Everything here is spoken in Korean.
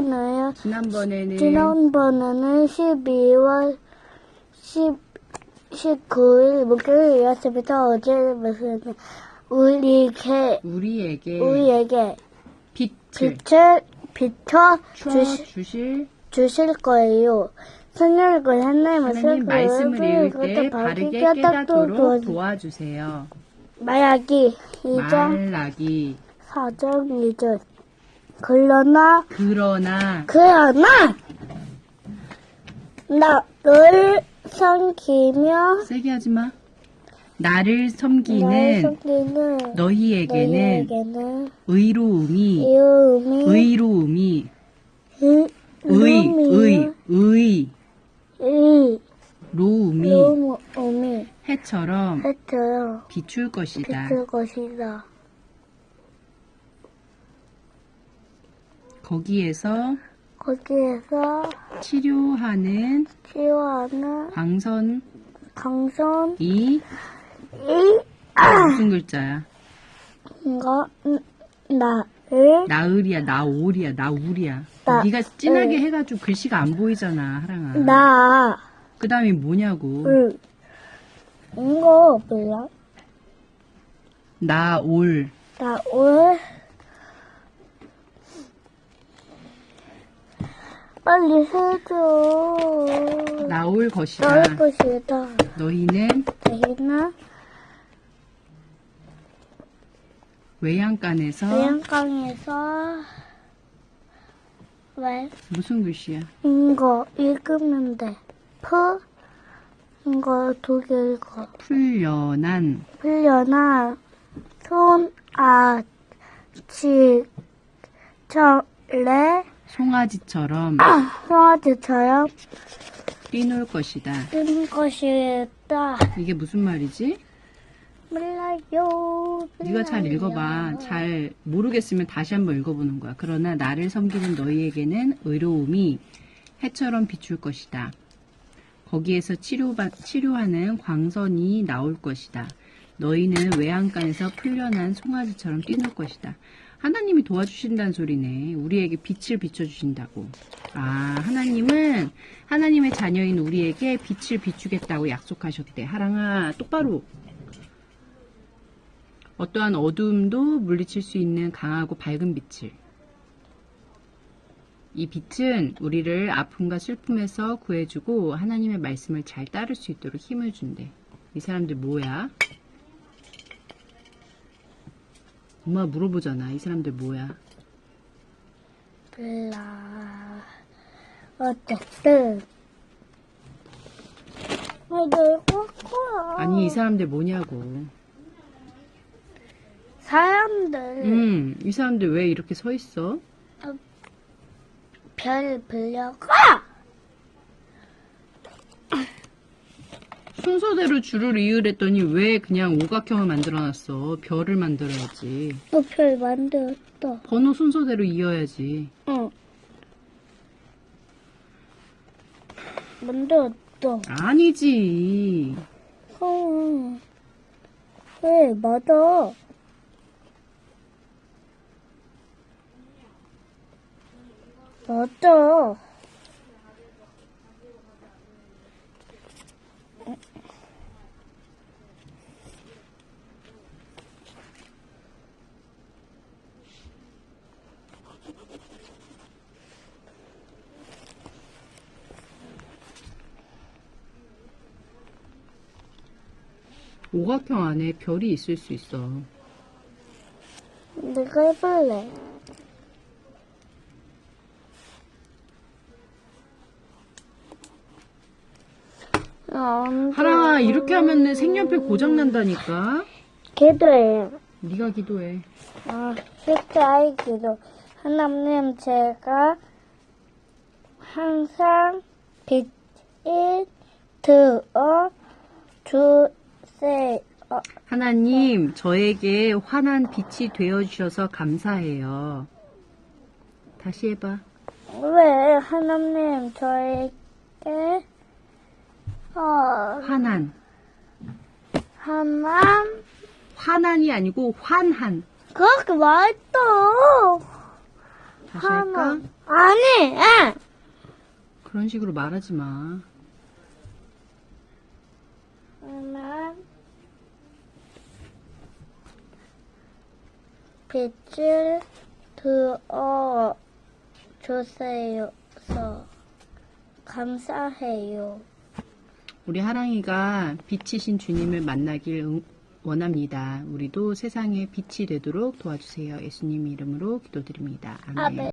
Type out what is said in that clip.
지난번에요. 지난번에는 지난번에는 12월 10, 19일 목요일이었습니다. 어제는 우리에게, 우리에게 우리에게 빛을 빛을 비춰 쳐 주시, 주실 주실 거예요. 하나님의 하나님 말씀을 읽을 때 바르게 깨닫도록 도와주세요. 말하기 2장 말라기 4장 2절 그러나 그러나 그러나 나를 섬기며 세게 하지 마. 나를 나를 섬기는 섬기는 너희에게는 너희에게는 의로움이 이음이 의로움이 의, 의, 의, 의, 의, 로움이 로움이 해처럼 해처럼 비출 것이다. 비출 것이다. 거기에서 거기에서 치료하는 치유하는 광선이 강선 무슨 이 글자야? 가 나를 나을이야, 나올이야, 나울이야. 나- 네가 진하게 응. 해가지고 글씨가 안 보이잖아, 하랑아. 나그 다음에 뭐냐고. 을 이거 몰라? 나올. 나올 빨리 해줘. 나올 것이다. 나올 것이다. 너희는 대나 외양간에서 해안강에서 왜 무슨 글씨야? 이거 읽으면 돼. 푸 이거 두 개 읽어. 풀려난 풀려나 손아치 철래 송아지처럼 송아지처럼 뛰놀 것이다. 뜨는 것이다. 이게 무슨 말이지? 몰라요. 네가 잘 읽어봐. 잘 모르겠으면 다시 한번 읽어보는 거야. 그러나 나를 섬기는 너희에게는 의로움이 해처럼 비출 것이다. 거기에서 치료받, 치료하는 광선이 나올 것이다. 너희는 외양간에서 풀려난 송아지처럼 뛰놀 것이다. 하나님이 도와주신다는 소리네. 우리에게 빛을 비춰주신다고. 아, 하나님은 하나님의 자녀인 우리에게 빛을 비추겠다고 약속하셨대. 하랑아, 똑바로 어떠한 어두움도 물리칠 수 있는 강하고 밝은 빛을. 이 빛은 우리를 아픔과 슬픔에서 구해주고 하나님의 말씀을 잘 따를 수 있도록 힘을 준대. 이 사람들 뭐야? 엄마 물어보잖아. 이 사람들 뭐야? 몰라. 어쨌든. 아, 널 꺾어. 아니, 이 사람들 뭐냐고. 사람들 음, 이 사람들 왜 이렇게 서 있어? 별 빌려가. 순서대로 줄을 이으랬더니 왜 그냥 오각형을 만들어놨어? 별을 만들어야지. 또별 만들었어. 번호 순서대로 이어야지. 응. 만들었어. 아니지. 어. 왜, 맞아. 맞아. 오각형 안에 별이 있을 수 있어. 내가 해볼래. 하랑아, 이렇게 하면 색연필 고장 난다니까. 기도해요. 네가 기도해. 아, 그때 아이 기도. 하나님 제가 항상 빛이 들어 주 세요. 하나님, 저에게 환한 빛이 되어주셔서 감사해요. 다시 해봐. 왜 하나님 저에게 어, 환한. 하나 환한이 아니고 환한. 그렇게 말했어. 다시 할까? 아니, 아! 그런 식으로 말하지 마. 하나, 빛을 들어 주세요. 감사해요. 우리 하랑이가 빛이신 주님을 만나길 응- 원합니다. 우리도 세상에 빛이 되도록 도와주세요. 예수님 이름으로 기도드립니다. 아멘. 아멘.